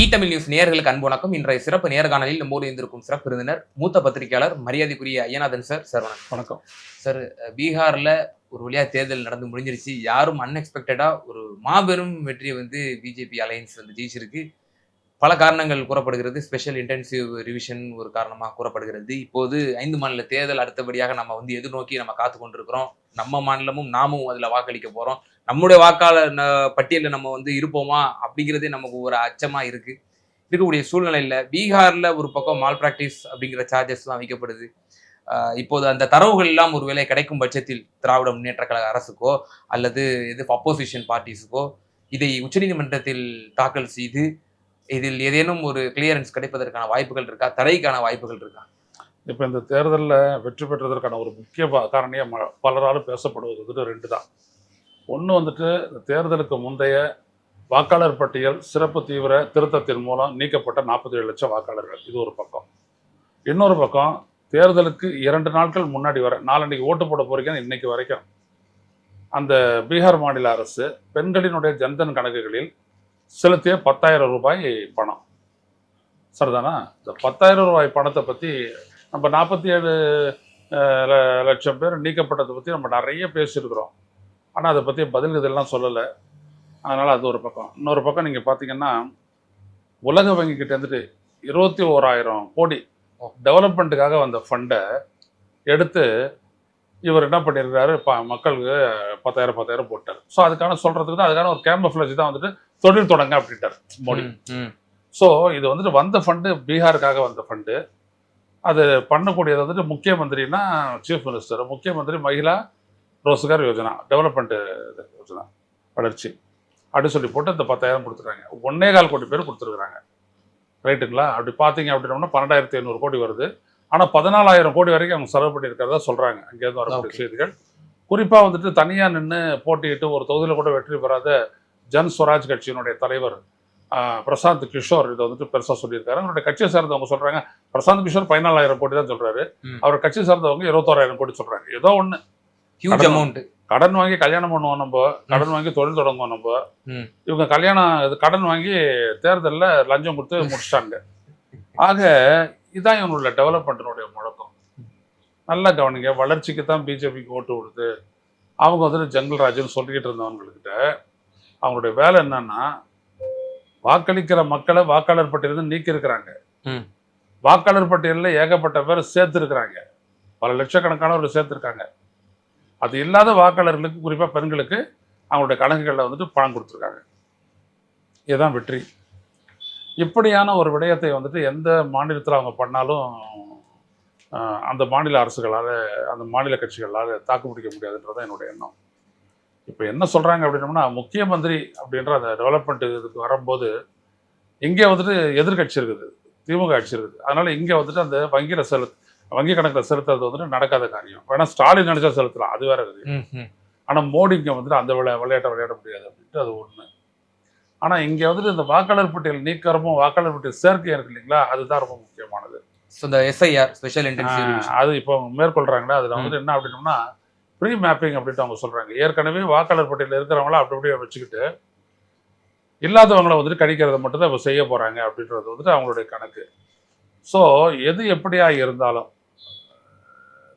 இ Tamil news நேயர்களுக்கு அன்பு வணக்கம். இன்றைய சிறப்பு நேர்காணலில் நம்மோடு இருந்திருக்கும் சிறப்பு விருந்தினர் மூத்த பத்திரிகையாளர் மரியாதைக்குரிய ஐயநாதன் சார் சார் வணக்கம். வணக்கம். சார் பீகார்ல ஒரு வழியா தேர்தல் நடந்து முடிஞ்சிருச்சு. யாரும் அன்எக்ஸ்பெக்டடா ஒரு மாபெரும் வெற்றியை வந்து பிஜேபி அலையன்ஸ் வந்து ஜெயிச்சிருக்கு. பல காரணங்கள் கூறப்படுகிறது. ஸ்பெஷல் இன்டென்சிவ் ரிவிஷன் ஒரு காரணமாக கூறப்படுகிறது. இப்போது ஐந்து மாநில தேர்தல் அடுத்தபடியாக நம்ம வந்து எதிர்நோக்கி நம்ம காத்து கொண்டிருக்கிறோம் நம்ம மாநிலமும் நாமும் அதில் வாக்களிக்க போறோம். நம்முடைய வாக்காளர் பட்டியலில் நம்ம வந்து இருப்போமா? அப்படிங்கிறதே நமக்கு ஒரு அச்சமாக இருக்குது இருக்கக்கூடிய சூழ்நிலையில் பீகாரில் ஒரு பக்கம் மால் ப்ராக்டிஸ் அப்படிங்கிற சார்ஜஸ்லாம் வைக்கப்படுது. இப்போது அந்த தரவுகள் எல்லாம் ஒருவேளை கிடைக்கும் பட்சத்தில் திராவிட முன்னேற்ற கழக அரசுக்கோ அல்லது இது அப்போசிஷன் பார்ட்டிஸுக்கோ இதை உச்சநீதிமன்றத்தில் தாக்கல் செய்து இதில் ஏதேனும் ஒரு கிளியரன்ஸ் கிடைப்பதற்கான வாய்ப்புகள் இருக்கா? தடைக்கான வாய்ப்புகள் இருக்கா? இப்போ இந்த தேர்தலில் வெற்றி பெற்றதற்கான ஒரு முக்கிய காரணியாக பலராலும் பேசப்படுவது வந்துட்டு ரெண்டு தான் ஒன்று வந்துட்டு இந்த தேர்தலுக்கு முந்தைய வாக்காளர் பட்டியல் சிறப்பு தீவிர திருத்தத்தின் மூலம் நீக்கப்பட்ட நாற்பத்தி ஏழு லட்சம் வாக்காளர்கள். இது ஒரு பக்கம். இன்னொரு பக்கம் தேர்தலுக்கு இரண்டு நாட்கள் முன்னாடி வர நாளன்னைக்கு ஓட்டு போட போகிறீங்கன்னு இன்னைக்கு வரைக்கும். அந்த பீகார் மாநில அரசு பெண்களினுடைய ஜன்தன் கணக்குகளில் செலுத்திய பத்தாயிரம் ரூபாய் பணம். சரிதானா? இந்த பத்தாயிரம் ரூபாய் பணத்தை பற்றி நம்ம நாற்பத்தி ஏழு லட்சம் பேர் நீக்கப்பட்டதை பற்றி நம்ம நிறைய பேசியிருக்கிறோம். ஆனால் அதை பற்றி பதில் இதெல்லாம் சொல்லலை. அதனால் அது ஒரு பக்கம். இன்னொரு பக்கம் நீங்கள் பார்த்தீங்கன்னா உலக வங்கிக்கிட்ட இருந்துட்டு இருபத்தி ஓராயிரம் கோடி டெவலப்மெண்ட்டுக்காக வந்த ஃபண்டை எடுத்து இவர் என்ன பண்ணியிருக்காரு ப மக்களுக்கு பத்தாயிரம் பத்தாயிரம் போட்டார். ஸோ அதுக்கான சொல்கிறதுக்கு தான் அதுக்கான ஒரு கேம்பஃப்ளேஜ் தான் வந்துட்டு தொழில் தொடங்க அப்படின்ட்டார் மோடி. ஸோ இது வந்துட்டு வந்த ஃபண்டு பீகாருக்காக வந்த ஃபண்டு அது பண்ணக்கூடியது வந்துட்டு முக்கிய மந்திரினா சீஃப் மினிஸ்டர் முக்கிய மந்திரி மகிழா ரோஸ்கார் யோஜனா டெவலப்மெண்ட் யோஜனா வளர்ச்சி. அப்படி சொல்லி போட்டு இந்த பத்தாயிரம் கொடுத்துருக்காங்க. ஒன்னே கால் கோடி பேர் கொடுத்துருக்குறாங்க. ரைட்டுங்களா? அப்படி பார்த்தீங்க அப்படின்னோம்னா பன்னெண்டாயிரத்தி ஐநூறு கோடி வருது. ஆனால் பதினாலாயிரம் கோடி வரைக்கும் அவங்க செலவு பண்ணியிருக்கிறதா சொல்கிறாங்க அங்கேருந்து வரக்கூடிய. செய்திகள். குறிப்பாக வந்துட்டு தனியாக நின்று போட்டியிட்டு ஒரு தொகுதியில் கூட வெற்றி பெறாத ஜன் ஸ்வராஜ் கட்சியினுடைய தலைவர் பிரசாந்த் கிஷோர் இதை வந்துட்டு பெருசாக சொல்லியிருக்காரு. அவருடைய கட்சியை சார்ந்தவங்க சொல்கிறாங்க பிரசாந்த் கிஷோர் பதினாலாயிரம் கோடி தான் சொல்கிறாரு. அவர் கட்சி சார்ந்தவங்க இருபத்தோராயிரம் கோடி சொல்கிறாங்க ஏதோ ஒன்று ஹியூஜ். அமௌண்ட் கடன் வாங்கி கல்யாணம் பண்ணுவோம் நம்ம. கடன் வாங்கி தொழில் தொடங்குவோம் நம்ம. இவங்க கல்யாணம் இது கடன் வாங்கி தேர்தலில் லஞ்சம் கொடுத்து முடிச்சிட்டாங்க. ஆக இதான் இவங்களோட டெவலப்மெண்ட்டினுடைய முழக்கம். நல்லா கவனிங்க வளர்ச்சிக்கு தான் பிஜேபிக்கு ஓட்டு கொடுத்து அவங்க வந்துட்டு ஜங்கல் ராஜன் சொல்லிக்கிட்டு இருந்தவங்கக்கிட்ட அவங்களுடைய வேலை என்னன்னா வாக்களிக்கிற மக்களை வாக்காளர் பட்டியலிருந்து நீக்கி இருக்கிறாங்க. வாக்காளர் பட்டியலில் ஏகப்பட்ட பேர் சேர்த்துருக்குறாங்க. பல லட்சக்கணக்கானவர்கள் சேர்த்துருக்காங்க. அது இல்லாத வாக்காளர்களுக்கு குறிப்பாக பெண்களுக்கு அவங்களுடைய கணக்குகளில் வந்துட்டு பணம் கொடுத்துருக்காங்க. இதுதான் வெற்றி. இப்படியான ஒரு விடயத்தை வந்துட்டு எந்த மாநிலத்தில் அவங்க பண்ணாலும் அந்த மாநில அரசுகளால் அந்த மாநில கட்சிகளால் தாக்கு பிடிக்க முடியாதுன்றது தான் என்னுடைய எண்ணம். இப்போ என்ன சொல்கிறாங்க அப்படின்னோம்னா முக்கிய மந்திரி அப்படின்ற அந்த டெவலப்மெண்ட் இதுக்கு வரும்போது இங்கே வந்துட்டு எதிர்க்கட்சி இருக்குது திமுக ஆட்சி இருக்குது. அதனால் இங்கே வந்துட்டு அந்த வங்கியில் செலுத்து வங்கி கணக்கில் செலுத்துறது வந்துட்டு நடக்காத காரியம். வேணா ஸ்டாலின் நினச்சா செலுத்தலாம். அது வேற இருக்குது. ஆனால் மோடி இங்கே வந்துட்டு அந்த விளையா விளையாட்டை விளையாட முடியாது அப்படின்ட்டு அது ஒன்று ஆனால் இங்கே வந்துட்டு இந்த வாக்காளர் பட்டியல் நீக்கரமும் வாக்காளர் பட்டியல் சேர்க்கை இருக்கு இல்லைங்களா? அதுதான் ரொம்ப முக்கியமானது. ஸோ இந்த எஸ்ஐஆர் ஸ்பெஷல் இன்டென்சிவ் அது இப்போ அவங்க மேற்கொள்கிறாங்களே அதில் வந்துட்டு என்ன அப்படின்னோம்னா ப்ரீ மேப்பிங் அப்படின்ட்டு அவங்க சொல்கிறாங்க ஏற்கனவே வாக்காளர் பட்டியலில் இருக்கிறவங்கள அப்படி அப்படியே வச்சுக்கிட்டு இல்லாதவங்களை வந்துட்டு கணிக்கிறத மட்டும் தான் இப்போ செய்ய போகிறாங்க அப்படின்றது வந்துட்டு அவங்களுடைய கணக்கு. ஸோ எது எப்படியா இருந்தாலும்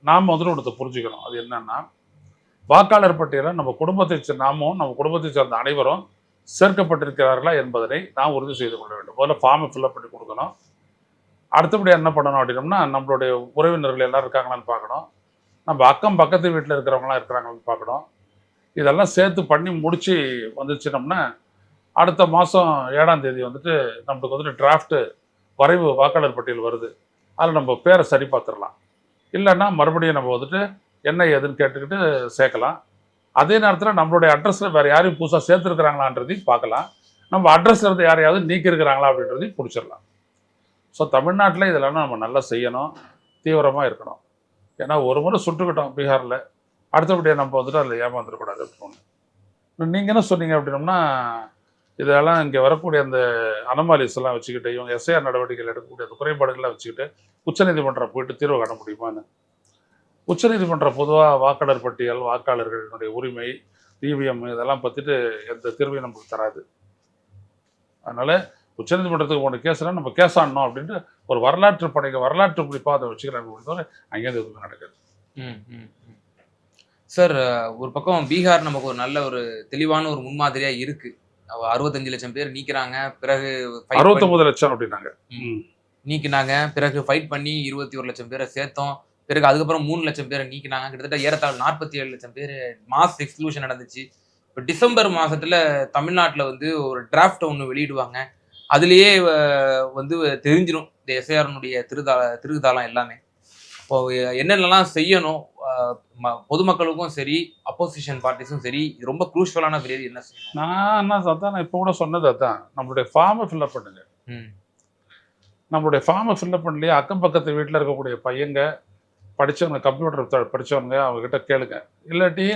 நாம் வந்துட்டு ஒன்றத்தை புரிஞ்சுக்கணும். அது என்னன்னா வாக்காளர் பட்டியலை நம்ம குடும்பத்தை நாமும் நம்ம குடும்பத்தை சேர்ந்த அனைவரும் சேர்க்கப்பட்டிருக்கிறார்களா என்பதனை நாம் உறுதி செய்து கொள்ள வேண்டும். முதல்ல ஃபார்மை ஃபில்அப் பண்ணி கொடுக்கணும். அடுத்தபடி என்ன பண்ணணும் அப்படின்னம்னா நம்மளுடைய உறவினர்கள் எல்லாம் இருக்காங்களான்னு பார்க்கணும். நம்ம அக்கம் பக்கத்து வீட்டில் இருக்கிறவங்களாம் இருக்கிறாங்களான்னு பார்க்கணும். இதெல்லாம் சேர்த்து பண்ணி முடித்து வந்துச்சுனோம்னா அடுத்த மாதம் ஏழாம் தேதி வந்துட்டு நம்மளுக்கு வந்துட்டு டிராஃப்ட்டு வரைவு வாக்காளர் பட்டியல் வருது. அதில் நம்ம பேரை சரி பார்த்துடலாம் இல்லைன்னா மறுபடியும் நம்ம வந்துட்டு என்ன ஏதுன்னு கேட்டுக்கிட்டு சேர்க்கலாம். அதே நேரத்தில் நம்மளுடைய அட்ரஸில் வேறு யாரையும் புதுசாக சேர்த்துருக்குறாங்களான்றதையும் பார்க்கலாம். நம்ம அட்ரஸில் இருந்து யாரையாவது நீக்கியிருக்கிறாங்களா அப்படின்றதையும் பிடிச்சிடலாம். ஸோ தமிழ்நாட்டில் இதெல்லாம் நம்ம நல்லா செய்யணும். தீவிரமாக இருக்கணும். ஏன்னா ஒரு முறை சுட்டுக்கிட்டோம் பீகாரில். அடுத்தபடியாக நம்ம வந்துட்டு அதில் ஏமாந்துடக்கூடாது அப்படின்னு நீங்கள் என்ன சொன்னீங்க அப்படின்னோம்னா இதெல்லாம் இங்கே வரக்கூடிய அந்த அனமாலிஸ் எல்லாம் வச்சுக்கிட்டு இவங்க எஸ்ஐஆர் நடவடிக்கைகள் எடுக்கக்கூடிய அந்த குறைபாடுகள்லாம் வச்சுக்கிட்டு உச்சநீதிமன்றம் போயிட்டு தீர்வு காண முடியுமான்னு உச்சநீதிமன்றம் பொதுவாக வாக்காளர் பட்டியல் வாக்காளர்களுடைய உரிமை இவிஎம் இதெல்லாம் பற்றிட்டு எந்த தீர்வையும் நமக்கு தராது. அதனால் உச்சநீதிமன்றத்துக்கு போன கேஸ்னால் நம்ம கேஸ் ஆடணும் அப்படின்ட்டு ஒரு வரலாற்று படைக்க வரலாற்று குறிப்பாக அதை வச்சுக்கிறாங்க தவிர அங்கேருந்து நடக்குது. ம், ம், ம். சார் ஒரு பக்கம் பீகார் நமக்கு ஒரு நல்ல ஒரு தெளிவான ஒரு முன்மாதிரியாக இருக்குது அறுபத்தஞ்சு லட்சம் பேர் நீக்கிறாங்க. பிறகு அறுபத்தொன்பது லட்சம் அப்படின்னாங்க. நீக்கினாங்க. பிறகு ஃபைட் பண்ணி இருபத்தி ஒரு லட்சம் பேரை சேர்த்தோம். பிறகு அதுக்கப்புறம் மூணு லட்சம் பேரை நீக்கினாங்க. கிட்டத்தட்ட ஏறத்தாழ நாற்பத்தி ஏழு லட்சம் பேர் மாஸ் எக்ஸ்க்ளூஷன் நடந்துச்சு. இப்போ டிசம்பர் மாசத்துல தமிழ்நாட்டுல வந்து ஒரு டிராஃப்ட் ஒன்று வெளியிடுவாங்க. அதுலயே வந்து தெரிஞ்சிடும் இந்த எஸ்ஐஆர்னுடைய திருதா திருதாளம் எல்லாமே. இப்போ என்னென்னலாம் செய்யணும் பொதுமக்களுக்கும் சரி அப்போசிஷன் பார்ட்டிஸும் சரி ரொம்ப குரூஷியலான பீரியட் என்ன செய்யணும்? நான் என்ன அதான் நான் இப்போ கூட சொன்னது அதான். நம்மளுடைய ஃபார்மை ஃபில்அப் பண்ணுங்க. ம், நம்மளுடைய ஃபார்மை ஃபில்அப் பண்ணலையே அக்கம் பக்கத்து வீட்டில் இருக்கக்கூடிய பையங்க படிச்சவங்க கம்ப்யூட்டர் படிச்சவங்க அவங்க கிட்ட கேளுங்க. இல்லாட்டி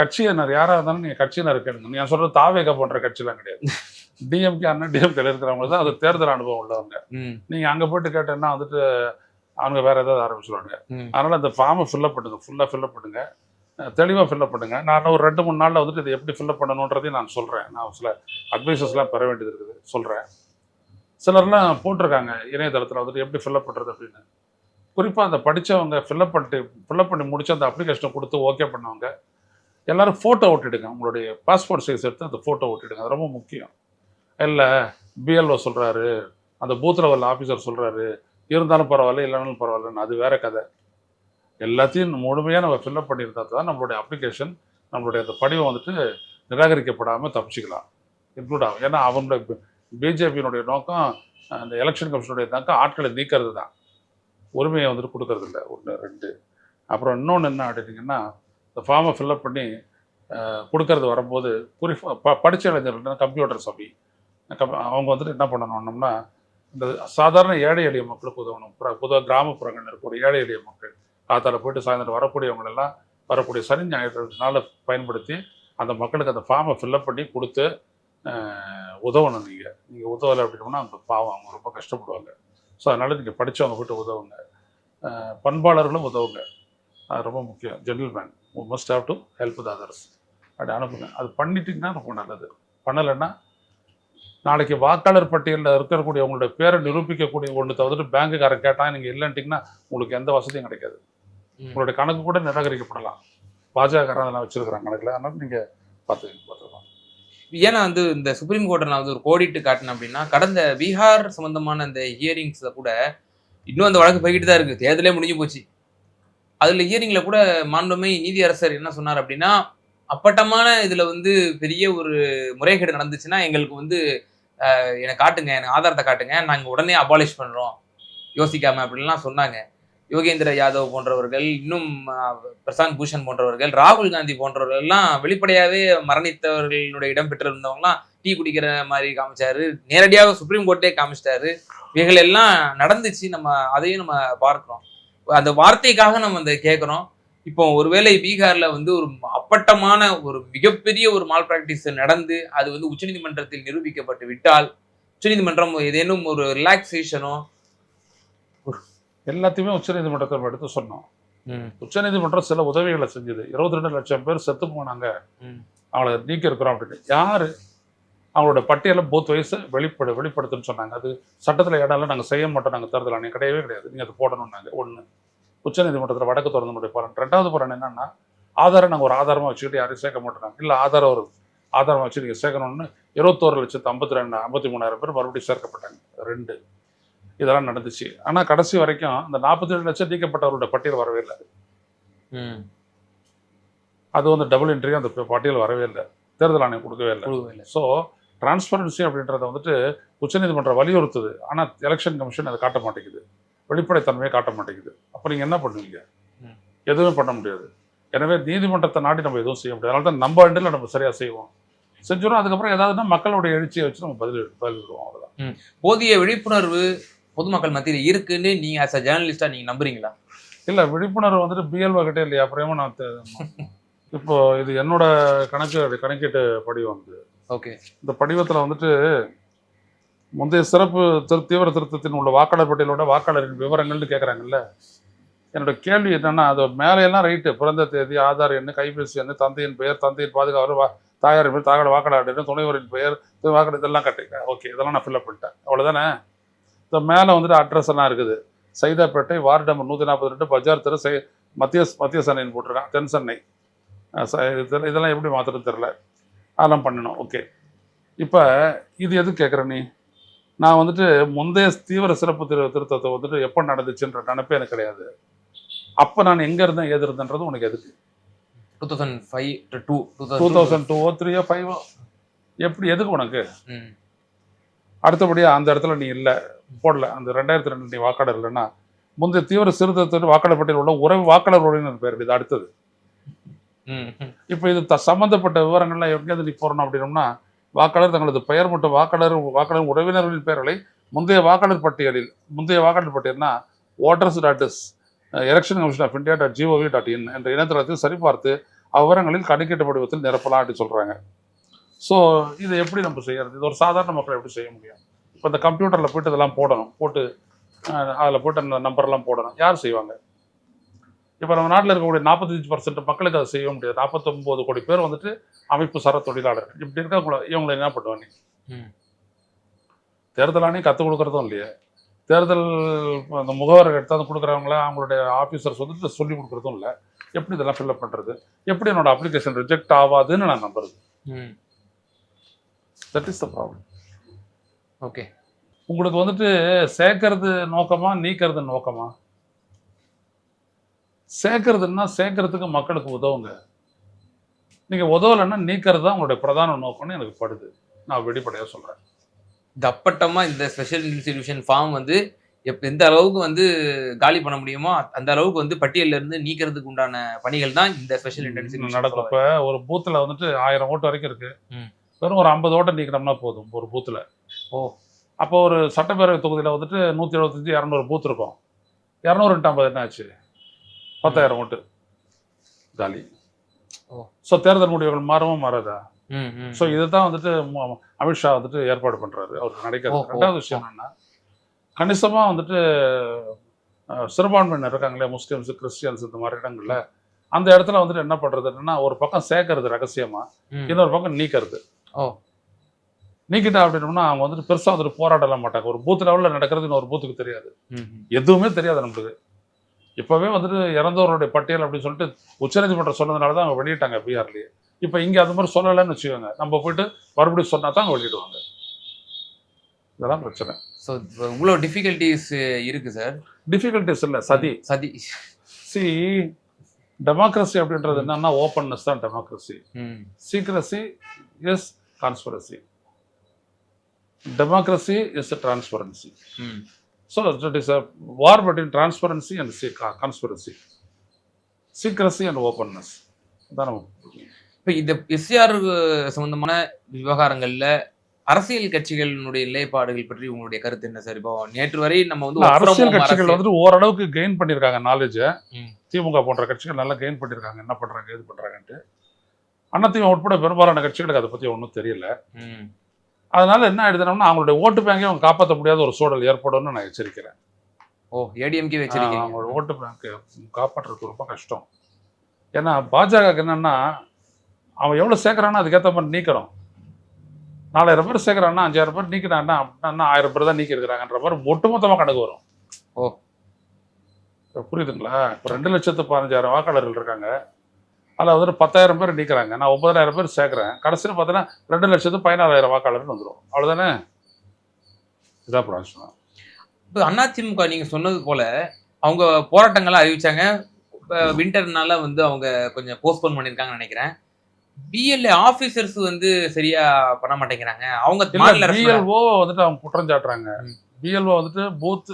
கட்சியினர் யாராக இருந்தாலும் நீங்கள் கட்சியினர் கேளுங்க. நீ சொல்கிறது தாவேகா போன்ற கட்சிலாம் கிடையாது. டிஎம்கே அண்ணா டிஎம்கேல இருக்கிறவங்க தான் அது தேர்தல் அனுபவம் உள்ளவங்க. நீங்கள் அங்கே போயிட்டு கேட்டேன்னா வந்துட்டு அவங்க வேற ஏதாவது ஆரம்பிச்சிருவாங்க. அதனால் அந்த ஃபார்மை ஃபில்அப் பண்ணுங்க ஃபுல்லாக ஃபில்அப் பண்ணுங்க. தெளிவாக ஃபில்அப் பண்ணுங்க. நான் ஒரு ரெண்டு மூணு நாளில் வந்துட்டு இதை எப்படி ஃபில்அப் பண்ணணுன்றதையும் நான் சொல்கிறேன் நான் சில அட்வைசஸ்லாம் பெற வேண்டியது இருக்குது. சொல்கிறேன் சிலர்லாம் போட்டிருக்காங்க இணையதளத்தில் வந்துட்டு எப்படி ஃபில்அப் பண்ணுறது அப்படின்னு. குறிப்பாக அந்த படித்தவங்க ஃபில்அப் பண்ணிட்டு ஃபில்அப் பண்ணி முடிச்சு அந்த அப்ளிகேஷனை கொடுத்து ஓகே பண்ணவங்க எல்லாரும் ஃபோட்டோ ஓட்டிடுங்க உங்களுடைய பாஸ்போர்ட் சைஸ் எடுத்து அந்த ஃபோட்டோ ஓட்டிடுங்க அது ரொம்ப முக்கியம். இல்லை பிஎல்ஓ சொல்கிறாரு அந்த பூத் லெவல் ஆஃபீஸர் சொல்கிறாரு இருந்தாலும் பரவாயில்ல இல்லைனாலும் பரவாயில்லன்னு. அது வேற கதை. எல்லாத்தையும் முழுமையாக நம்ம ஃபில்அப் பண்ணியிருந்தா தான் நம்மளுடைய அப்ளிகேஷன் நம்மளுடைய அந்த படிவம் வந்துட்டு நிராகரிக்கப்படாமல் தப்பிச்சுக்கலாம். இன்க்ளூட் ஆகும். ஏன்னா அவங்களுடைய பிஜேபியினுடைய நோக்கம் அந்த எலெக்ஷன் கமிஷனுடைய நோக்கம் ஆட்களை நீக்கிறது தான். உரிமையை வந்துட்டு கொடுக்கறது இல்லை. ஒன்று ரெண்டு. அப்புறம் இன்னொன்று என்ன அப்படின்னீங்கன்னா இந்த ஃபார்மை ஃபில்அப் பண்ணி கொடுக்கறது வரும்போது குறிப்பாக ப படித்த இளைஞர்கள் கம்ப்யூட்டர் சபி. கம்- அவங்க வந்துட்டு என்ன பண்ணணும்னா இந்த சாதாரண ஏழை எளிய மக்களுக்கு உதவணும். புற- பொதுவாக கிராமப்புறங்களில் இருக்கக்கூடிய ஏழை எளிய மக்கள் காத்தால போயிட்டு சாயந்தரம் வரக்கூடியவங்க எல்லாம் வரக்கூடிய சனி ஞாயிறு நாளை பயன்படுத்தி அந்த மக்களுக்கு அந்த ஃபார்மை ஃபில்அப் பண்ணி கொடுத்து உதவணும் நீங்கள் நீங்கள் உதவலை அப்படின்னா அந்த பாவம் அவங்க ரொம்ப கஷ்டப்படுவாங்க. ஸோ அதனால் நீங்கள் படித்தவங்க போய்ட்டு உதவுங்க. பண்பாளர்களும் உதவுங்க. அது ரொம்ப முக்கியம். Gentleman must have to help the others அப்படி அனுப்புங்க. அது பண்ணிட்டீங்கன்னா ரொம்ப நல்லது. பண்ணலைன்னா நாளைக்கு வாக்காளர் பட்டியலில் இருக்கக்கூடிய உங்களுடைய பேரை நிரூபிக்கக்கூடிய ஒன்று தவிர்த்து பேங்குக்காரன் கேட்டால் நீங்கள் இல்லைன்ட்டிங்கன்னா உங்களுக்கு எந்த வசதியும் கிடைக்காது. உங்களுடைய கணக்கு கூட நிராகரிக்கப்படலாம். பாஜக அதெல்லாம் வச்சிருக்கிறாங்க கணக்கில். அதனால நீங்கள் பார்த்து பார்த்துக்கலாம். ஏன்னா வந்து இந்த சுப்ரீம் கோர்ட்டை நான் வந்து ஒரு கோடிட்டு காட்டினேன் அப்படின்னா கடந்த பீகார் சம்பந்தமான அந்த ஹியரிங்ஸ்ல கூட இன்னும் அந்த வழக்கு போய்கிட்டு தான் இருக்கு. தேர்தலே முடிஞ்சு போச்சு. அதுல ஹியரிங்ல கூட மாண்புமை நீதியரசர் என்ன சொன்னார் அப்படின்னா அப்பட்டமான இதுல வந்து பெரிய ஒரு முறைகேடு நடந்துச்சுன்னா எங்களுக்கு வந்து எனக்கு காட்டுங்க எனக்கு ஆதாரத்தை காட்டுங்க நாங்கள் உடனே அபாலிஷ் பண்ணுறோம் யோசிக்காம அப்படின்லாம் சொன்னாங்க. யோகேந்திர யாதவ் போன்றவர்கள் இன்னும் பிரசாந்த் பூஷன் போன்றவர்கள் ராகுல் காந்தி போன்றவர்கள் எல்லாம் வெளிப்படையாகவே மரணித்தவர்களுடைய இடம் பெற்றிருந்தவங்களாம் டீ குடிக்கிற மாதிரி காமிச்சாரு. நேரடியாக சுப்ரீம் கோர்ட்டே காமிச்சிட்டாரு. இவைகள் எல்லாம் நடந்துச்சு. நம்ம அதையும் நம்ம பார்க்குறோம். அந்த வார்த்தைக்காக நம்ம அந்த கேட்குறோம். இப்போ ஒருவேளை பீகார்ல வந்து ஒரு அப்பட்டமான ஒரு மிகப்பெரிய ஒரு மால் பிராக்டிஸ் நடந்து அது வந்து உச்சநீதிமன்றத்தில் நிரூபிக்கப்பட்டு விட்டால் உச்சநீதிமன்றம் ஏதேனும் ஒரு ரிலாக்ஸேஷனோ எல்லாத்தையுமே உச்சநீதிமன்றத்தை எடுத்து சொன்னோம். உச்சநீதிமன்றம் சில உதவிகளை செஞ்சது. இருபத்தி ரெண்டு லட்சம் பேர் செத்து போனாங்க. அவங்கள நீக்கி இருக்கிறோம் அப்படின்னு. யாரு? அவங்களோட பட்டியலை போத் வயசு வெளிப்படு வெளிப்படுத்துன்னு சொன்னாங்க. அது சட்டத்தில் இடம் நாங்கள் செய்ய மாட்டோம் நாங்கள் தேர்தல் ஆணையம் கிடையவே கிடையாது. நீங்கள் அது போடணும்னாங்க. ஒன்று உச்சநீதிமன்றத்தில் வடக்கு திறந்தனுடைய பலன் ரெண்டாவது பலன் என்னன்னா ஆதாரம் நாங்கள் ஒரு ஆதாரமாக வச்சுக்கிட்டு யாரையும் சேர்க்க மாட்டோம். இல்லை ஆதாரம் ஒரு ஆதாரமாக வச்சு நீங்கள் சேர்க்கணும்னு இருபத்தோரு லட்சத்து ஐம்பத்தி ரெண்டு ஐம்பத்தி மூணாயிரம் பேர் மறுபடியும் சேர்க்கப்பட்டாங்க. ரெண்டு. இதெல்லாம் நடந்துச்சு. ஆனால் கடைசி வரைக்கும் அந்த நாற்பத்தி ஏழு லட்சம் நீக்கப்பட்டவரோட பட்டியல் வரவே இல்லை. அது வந்து டபுள் என்ட்ரி அந்த பட்டியல் வரவே இல்லை. தேர்தல் ஆணையம் கொடுக்கவே இல்லை. ஸோ டிரான்ஸ்பரன்சி அப்படின்றத வந்துட்டு உச்சநீதிமன்றம் வலியுறுத்துது. ஆனால் எலெக்ஷன் கமிஷன் அதை காட்ட மாட்டேங்குது. வெளிப்படைத்தன்மையை காட்ட மாட்டேங்குது. அப்போ நீங்கள் என்ன பண்ணுவீங்க. எதுவுமே பண்ண முடியாது. எனவே நீதிமன்றத்தை நாடி நம்ம எதுவும் செய்ய முடியாது. அதனால தான் நம்ம அண்டில் நம்ம சரியாக செய்வோம். செஞ்சிடும் அதுக்கப்புறம் ஏதாவதுன்னா மக்களுடைய எழுச்சியை வச்சு நம்ம பதில் பதிலிடுவோம் அவ்வளோதான் போதிய விழிப்புணர்வு பொதுமக்கள் மத்தியில் இருக்குன்னு நீங்க ஆஸ் அ ஜேர்னலிஸ்டா நீங்க நம்புறீங்களா? இல்லை விழிப்புணர்வு வந்துட்டு பிஎல்ஓ கிட்டே இல்லையா? அப்புறமா நான் இப்போ இது என்னோட கணக்கு கணக்கீட்டு படிவம் இது ஓகே. இந்த படிவத்தில் வந்துட்டு முந்தைய சிறப்பு திரு தீவிர திருத்தத்தின் உள்ள வாக்காளர் பட்டியலோட வாக்காளரின் விவரங்கள்னு கேட்குறாங்கல்ல என்னோட கேள்வி என்னன்னா அது மேலையெல்லாம் ரைட்டு பிறந்த தேதி ஆதார் எண் கைபேசி எண் தந்தையின் பெயர் தந்தையின் பாதுகாவலர் வா தாயார் பேர் தாயோட வாக்காளர் துணைவரின் பெயர் இது வாக்காளர் இதெல்லாம் கட்டிக்க ஓகே இதெல்லாம் நான் ஃபில்அப் பண்ணிட்டேன். அவ்வளோதானே இந்த மேலே வந்துட்டு அட்ரஸ் எல்லாம் இருக்குது. சைதாப்பேட்டை வார்டு நம்பர் நூற்றி நாற்பத்தி ரெண்டு பஜார் தெரு சை மத்திய மத்திய சென்னைன்னு போட்டிருக்கான் தென் சென்னை. இதெல்லாம் இதெல்லாம் எப்படி மாற்றுறது தெரில அதெல்லாம் பண்ணணும். ஓகே இப்போ இது எது கேட்குற நீ? நான் வந்துட்டு முந்தைய தீவிர சிறப்பு திரு திருத்தத்தை வந்துட்டு எப்போ நடந்துச்சுன்ற நினைப்பே எனக்கு கிடையாது. அப்போ நான் எங்கே இருந்தேன் ஏது இருந்தேன்றது உனக்கு எதுக்கு? Two thousand five to two two thousand two த்ரீயோ ஃபைவோ எப்படி எதுக்கு உனக்கு? அடுத்தபடியாக அந்த இடத்துல நீ இல்லை போடல. அந்த ரெண்டாயிரத்தி ரெண்டு நீ வாக்காளர் இல்லைன்னா முந்தைய தீவிர சிறுத்தத்தில் வாக்காளர் பட்டியலில் உள்ள உறவு வாக்காளர் உறவினர் பேர் இது அடுத்தது. இப்போ இது த சம்மந்தப்பட்ட விவரங்கள்லாம் எங்கேருந்து நீ போடணும் அப்படின்னோம்னா வாக்காளர் தங்களது பெயர் மற்றும் வாக்காளர் வாக்காளர் உறவினர்களின் பெயர்களை முந்தைய வாக்காளர் பட்டியலில் முந்தைய வாக்காளர் பட்டியல்னா voters dot is election commission of India dot G O V dot in என்ற இணையதளத்தில் சரிபார்த்து அவ்விவரங்களில் கணக்கீட்டு படிவத்தில் நிரப்பலாம் அப்படி சொல்கிறாங்க ஸோ இதை எப்படி நம்ம செய்யறது? இது ஒரு சாதாரண மக்கள் எப்படி செய்ய முடியும்? இப்போ இந்த கம்ப்யூட்டரில் போயிட்டு இதெல்லாம் போடணும். போட்டு அதில் போட்டு அந்த நம்பர்லாம் போடணும். யார் செய்வாங்க? இப்போ நம்ம நாட்டில் இருக்கக்கூடிய நாற்பத்தஞ்சு பர்சன்ட் மக்களுக்கு அதை செய்ய முடியாது. நாற்பத்தொம்போது கோடி பேர் வந்துட்டு அமைப்பு சாரா தொழிலாளர்கள் இப்படி இருக்கவங்கள இவங்களை என்ன பண்ணுவாங்க. தேர்தல் ஆணையம் கற்றுக் கொடுக்குறதும் இல்லையே. தேர்தல் அந்த முகவர்கள் எடுத்தாந்து கொடுக்குறவங்கள அவங்களுடைய ஆஃபீஸர்ஸ் வந்துட்டு சொல்லி கொடுக்குறதும் இல்லை. எப்படி இதெல்லாம் ஃபில்அப் பண்ணுறது எப்படி என்னோட அப்ளிகேஷன் ரிஜெக்ட் ஆகாதுன்னு நான் நம்புறது? ம். That is the problem okay உங்களுக்கு வந்துட்டு சேர்க்கறது நோக்கமா நீக்கிறது நோக்கமா? சேர்க்கறதுன்னா சேர்க்கறதுக்கு மக்களுக்கு உதவுங்க. நீங்க உதவலைன்னா நீக்கிறது தான் உங்களுடைய பிரதான நோக்கம்னு எனக்கு படுது. நான் வெளிப்படையா சொல்றேன். இந்த அப்பட்டமா இந்த ஸ்பெஷல் இன்ஸ்டிடியூஷன் ஃபார்ம் வந்து எப்ப எந்த அளவுக்கு வந்து காலி பண்ண முடியுமோ அந்த அளவுக்கு வந்து பட்டியல்ல இருந்து நீக்கிறதுக்கு உண்டான பணிகள் தான் இந்த ஸ்பெஷல் இன்டென்சிவ் நடக்கும் இப்ப ஒரு பூத்துல வந்துட்டு ஆயிரம் ஓட்டு வரைக்கும் இருக்கு. வெறும் ஒரு ஐம்பது ஓட்டை நீக்கினோம்னா போதும் ஒரு பூத்துல ஓ. அப்போ ஒரு சட்டப்பேரவை தொகுதியில வந்துட்டு நூத்தி எழுபத்தஞ்சு இரநூறு பூத் இருக்கும். இரநூறு ஐம்பது என்ன ஆச்சு? பத்தாயிரம் ஓட்டு. காலி. ஓ. ஸோ தேர்தல் முடிவுகள் மாறவும் மாறாதா? ஸோ இதுதான் வந்துட்டு அமித்ஷா வந்துட்டு ஏற்பாடு பண்றாரு அவர் நினைக்கிறது ஓஹோ. ரெண்டாவது விஷயம் என்னன்னா கணிசமா வந்துட்டு சிறுபான்மையினர் இருக்காங்களே முஸ்லிம்ஸ் கிறிஸ்டியன்ஸ் இந்த மாதிரி இடங்கள்ல அந்த இடத்துல வந்துட்டு என்ன பண்றதுன்னா ஒரு பக்கம் சேர்க்கறது ரகசியமா. இன்னொரு பக்கம் நீக்கிறது ஓ. நீக்கிட்டா அப்படின்னோம்னா அவங்க வந்துட்டு பெருசா வந்துட்டு போராடலாம் மாட்டாங்க ஒரு பூத் லெவல்ல நடக்கிறது இன்னொரு பூத்துக்கு தெரியாது. எதுவுமே தெரியாது நம்மளுக்கு இப்பவே வந்துட்டு இறந்தவருடைய பட்டியல் அப்படின்னு சொல்லிட்டு உச்சநீதிமன்றம் சொன்னதுனால தான் அவங்க வெளியிட்டாங்க பீகார்லயே இப்போ இங்க அது மாதிரி சொல்லலைன்னு வச்சுக்கோங்க. நம்ம போயிட்டு மறுபடியும் சொன்னா தான் வெளியிடுவாங்க. இதெல்லாம் பிரச்சனை. ஸோ இவ்வளோ டிஃபிகல்ட்டிஸ் இருக்கு சார் டிஃபிகல்டிஸ் இல்லை சதி. சதி. சி டெமோக்ரஸி அப்படின்றது என்னன்னா ஓப்பன்னஸ் தான் democracy secrecy is conspiracy democracy is transparency so it is a war between transparency and conspiracy secrecy and openness தான் நம்ம இப்போ இந்த எஸ்ஆர் சம்பந்தமான விவகாரங்கள்ல அரசியல் கட்சிகளினுடைய நிலைப்பாடுகள் பற்றி உங்களுடைய கருத்து என்ன சார்? இப்போ நேற்று வரை நம்ம வந்து அரசியல் கட்சிகள் வந்துட்டு ஓரளவுக்கு கெயின் பண்ணியிருக்காங்க நாலேஜ். திமுக போன்ற கட்சிகள் நல்லா கெயின் பண்ணியிருக்காங்க என்ன பண்றாங்க ஏது பண்றாங்கன்ட்டு. அதிமுக உட்பட பெரும்பாலான கட்சிகளுக்கு அதை பத்தி ஒன்றும் தெரியல. அதனால என்ன ஆயிடுதுன்னா அவங்களுடைய ஓட்டு பேங்கை அவங்க காப்பாற்ற முடியாத ஒரு சூழல் ஏற்படும்னு நான் எச்சரிக்கிறேன். ஓ ஏடிஎம்கே ஆஹ் வச்சிருக்கீங்க. அவங்களோட ஓட்டு பேங்க் காப்பாற்றுறது ரொம்ப கஷ்டம். ஏன்னா பாஜக என்னன்னா அவன் எவ்வளவு சேர்க்கறானோ அதுக்கேற்ற மாதிரி நீக்கிறோம் நாலாயிரம் பேர் சேர்க்கறான்னா அஞ்சாயிரம் பேர் நீக்கிறான்னா அப்படின்னா ஆயிரம் பேர் தான் நீக்கி இருக்கிறாங்கன்ற மாதிரி ஒட்டுமொத்தமாக கணக்கு வரும். ஓ. புரியுதுங்களா? இப்போ ரெண்டு லட்சத்து பதினஞ்சாயிரம் வாக்காளர்கள் இருக்காங்க. அதில் வந்துட்டு பத்தாயிரம் பேர் நீக்கிறாங்க. நான் ஒன்பதாயிரம் பேர் சேர்க்குறேன். கடைசியில் பார்த்தீங்கன்னா ரெண்டு லட்சத்து பதினாலாயிரம் வாக்காளர்கள் வந்துடும் அவ்வளோதானே இதான் பிரச்சனை இப்போ அதிமுக நீங்க சொன்னது போல அவங்க போராட்டங்கள்லாம் அறிவிச்சாங்க. விண்டர்னால வந்து அவங்க கொஞ்சம் போஸ்ட்போன் பண்ணிருக்காங்கன்னு நினைக்கிறேன். பிஎல்ஏ ஆபீசர்ஸ் வந்து சரியா பண்ண மாட்டேங்கிறாங்க. அவங்க மாநில பிஎல்ஓ வந்துட்டு அவங்க குற்றம் சாட்டுறாங்க. பிஎல்ஓ வந்துட்டு பூத்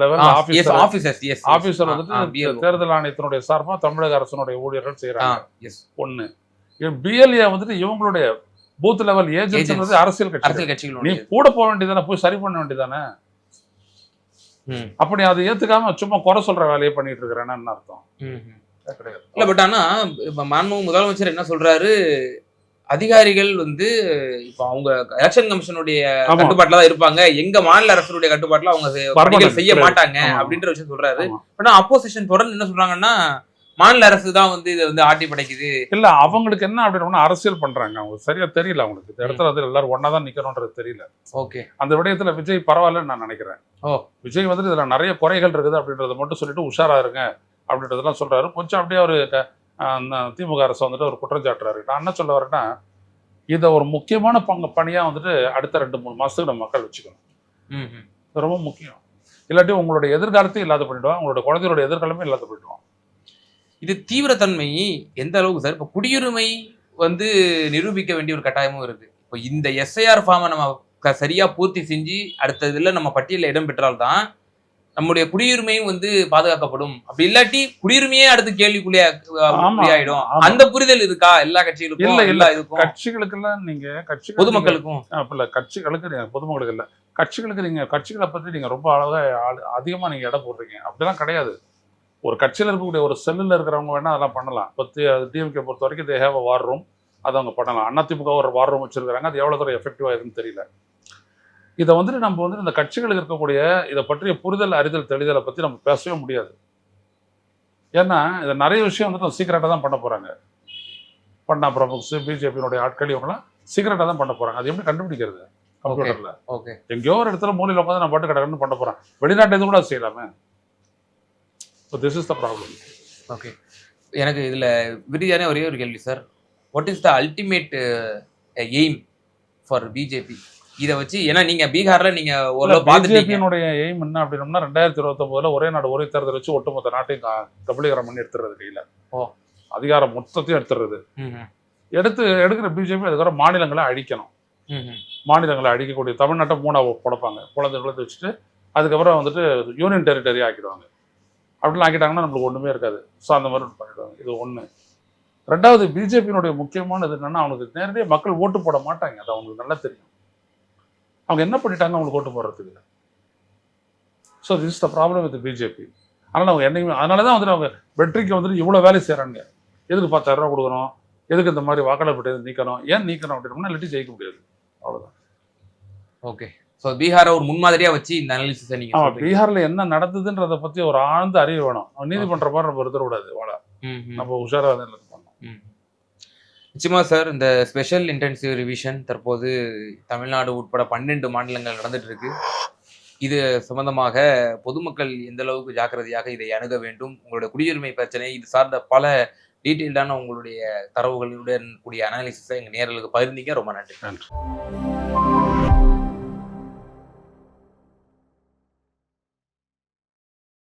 லெவல் ஆபீசர் ஆபீசர் வந்துட்டு தேர்தல் ஆணையத்தினுடைய சார்பா தமிழக அரசனுடைய ஊழியர்கள் செய்யறாங்க எஸ் ஒண்ணு. பிஎல்ஏ வந்துட்டு இவங்களுடைய பூத் லெவல் ஏஜென்ட்ஸ். அரசியல் கட்சி அரசியல் நீ கட்சிகளுடைய கூட போக வேண்டியதானே போய் சரி பண்ண வேண்டியதானே அப்படி அதை ஏத்துக்காம சும்மா குறை சொல்ற வேலையை பண்ணிட்டு இருக்கிறேன்னு அர்த்தம்? இல்ல பட் ஆனா இப்ப மாண்பு முதலமைச்சர் என்ன சொல்றாரு அதிகாரிகள் வந்து இப்ப அவங்க எலெக்ஷன் கமிஷனுடைய. கட்டுப்பாட்டுல தான் இருப்பாங்க எங்க மாநில அரசுடைய கட்டுப்பாட்டுல அவங்க. பணிகள் செய்ய. மாட்டாங்க. அப்படின்ற விஷயம் சொல்றாரு. ஆனா அப்போசிஷன் தொடர்ந்து என்ன சொல்றாங்கன்னா மாநில அரசு தான் வந்து இதை வந்து ஆட்டி படைக்குது இல்ல அவங்களுக்கு என்ன அப்படின்னா அரசியல் பண்றாங்க அவங்க சரியா தெரியல அவங்களுக்கு இந்த இடத்துல வந்து எல்லாரும் ஒன்னா தான் நிக்கணும்ன்றது தெரியல ஓகே அந்த விடயத்துல விஜய் பரவாயில்லன்னு நான் நினைக்கிறேன் ஓ. விஜய் வந்துட்டு இதுல நிறைய குறைகள் இருக்குது அப்படின்றத மட்டும் சொல்லிட்டு உஷாரா இருங்க அப்படின்றதெல்லாம் சொல்றாரு. கொஞ்சம் அப்படியே அவரு திமுக அரசு வந்துட்டு ஒரு குற்றஞ்சாட்டுறாரு நான் என்ன சொல்ல வரேன்னா இதை ஒரு முக்கியமான பங்கு பணியா வந்துட்டு அடுத்த ரெண்டு மூணு மாசத்துக்கு நம்ம மக்கள் வச்சுக்கணும். இது ரொம்ப முக்கியம். இல்லாட்டி உங்களுடைய எதிர்காலத்தையும் இல்லாத பண்ணிடுவாங்க. உங்களுடைய குழந்தையோட எதிர்காலமே இல்லாத பண்ணிடுவாங்க. இது தீவிரத்தன்மை எந்த அளவுக்கு சார்? இப்போ குடியுரிமை வந்து நிரூபிக்க வேண்டிய ஒரு கட்டாயமும் இருக்கு இப்போ இந்த எஸ்ஐஆர் ஃபார்மை நம்ம க- சரியா பூர்த்தி செஞ்சு அடுத்த இதுல நம்ம பட்டியலில் இடம் பெற்றால்தான் நம்முடைய குடியுரிமையும் வந்து பாதுகாக்கப்படும். அப்படி இல்லாட்டி குடியுரிமையே அடுத்து கேள்விக்குள்ளே ஆயிடும். அந்த புரிதல் இருக்கா? எல்லா கட்சிகளுக்கும் இல்ல, இல்ல. எல்லா இதுக்கும். கட்சிகளுக்கெல்லாம் நீங்க கட்சி பொதுமக்களுக்கும். இல்ல. கட்சிகளுக்கு பொதுமக்களுக்கு இல்ல. கட்சிகளுக்கு நீங்க கட்சிகளை பத்தி நீங்க ரொம்ப அழகா அதிகமா நீங்க இடம் போடுறீங்க அப்படிலாம் கிடையாது. ஒரு கட்சியில இருக்கக்கூடிய ஒரு செல்லுல இருக்கிறவங்க வேணா அதெல்லாம் பண்ணலாம். இப்போ டிஎம்கே பொறுத்த வரைக்கும் தே ஹேவ் வார் ரூம் அதை அவங்க பண்ணலாம். அதிமுக ஒரு வார் ரூம் வச்சிருக்காங்க அது எவ்வளவு தூரம் எஃபெக்டிவா இருக்குன்னு தெரியல. இதை வந்துட்டு நம்ம வந்து இந்த கட்சிகளுக்கு இருக்கக்கூடிய இதை பற்றிய புரிதல் அறிதல் தெளிதலை பத்தி நம்ம பேசவே முடியாது. ஏன்னா இதை நிறைய விஷயம் வந்துட்டு சீக்கிரட்டாக தான் பண்ண போறாங்க. பண்ணா பிரமுக்ஸ் பிஜேபியினுடைய ஆட்கள் இவங்களாம் சீக்கிரட்டாக தான் பண்ண போறாங்க. அது எப்படி கண்டுபிடிக்கிறது? கம்ப்யூட்டர்ல ஓகே எங்கேயோ ஒரு இடத்துல மூலையில் உட்காந்து நான் பாட்டு கடன்னு பண்ண போறேன். வெளிநாட்டு இது கூட செய்யலாமே? This is the problem okay. எனக்கு இதுல விரிதியான ஒரே ஒரு கேள்வி sir what is the ultimate aim for BJP இதை வச்சு ஏன்னா நீங்க பீகார்ல நீங்க பார்த்துட்டீங்க. பிஜேபியினுடைய எய்ம் என்ன அப்படின்னா ரெண்டாயிரத்தி இருபத்தொன்பதுல ஒரே நாடு ஒரே தேர்தல் வச்சு ஒட்டுமொத்த நாட்டையும் கபலீகரம் பண்ணி எடுத்துறது கையில. ஓ. அதிகாரம் மொத்தத்தையும் எடுத்துறது. எடுத்து எடுக்கிற பிஜேபி அதுக்கப்புறம் மாநிலங்களை அழிக்கணும். மாநிலங்களை அழிக்கக்கூடிய தமிழ்நாட்டை மூணா புழப்பாங்க குழந்தை குழந்தை வச்சுட்டு அதுக்கப்புறம் வந்துட்டு யூனியன் டெரிட்டரி ஆக்கிடுவாங்க. அப்படிலாம் ஆக்கிட்டாங்கன்னா நம்மளுக்கு ஒண்ணுமே இருக்காது. ஸோ அந்த மாதிரி பண்ணிடுவாங்க. இது ஒண்ணு. ரெண்டாவது பிஜேபியினுடைய முக்கியமானது என்னன்னா அவனுக்கு நேரடியாக மக்கள் ஓட்டு போட மாட்டாங்க. அது அவங்களுக்கு நல்லா தெரியும். அவங்க என்ன பண்ணிட்டாங்க அவங்களுக்கு ஓட்டு போடுறதுக்கு? So this the problem with BJP அதனால அவங்க என்னைக்குமே அதனால தான் வந்துட்டு அவங்க வெற்றிக்கு வந்துட்டு இவ்வளோ வேலை செய்கிறாங்க எதுக்கு பத்தாயிரம் ரூபா கொடுக்கணும்? எதுக்கு இந்த மாதிரி வாக்காளர் நீக்கணும்? ஏன் நீக்கணும் அப்படின்னா இல்லாட்டி ஜெயிக்க முடியாது. அவ்வளவுதான். ஓகே ஸோ பீகாரை ஒரு முன்மாதிரியா வச்சு இந்த அனாலிசிஸை நீங்க ஆமா சொல்றீங்க. பீகார்ல என்ன நடந்ததுன்றத பத்தி ஒரு ஆழ்ந்த அறிவு வேணும். நீதிமன்ற மாதிரி நம்ம இருந்துட கூடாது வாழ. நம்ம உஷாரா தான் இருக்கணும் நிச்சயமாக நிச்சயமா சார் இந்த ஸ்பெஷல் இன்டென்சிவ் ரிவிஷன் தற்போது தமிழ்நாடு உட்பட பன்னெண்டு மாநிலங்கள் நடந்துட்டு இருக்கு இது சம்பந்தமாக பொதுமக்கள் எந்த அளவுக்கு ஜாக்கிரதையாக இதை அணுக வேண்டும் உங்களுடைய குடியுரிமை பிரச்சனை இது சார்ந்த பல டீட்டெயில்டான உங்களுடைய தரவுகளுடன் கூடிய அனாலிசிஸை எங்கள் நேரலுக்கு பகிர்ந்தீங்க. ரொம்ப நன்றி. நன்றி.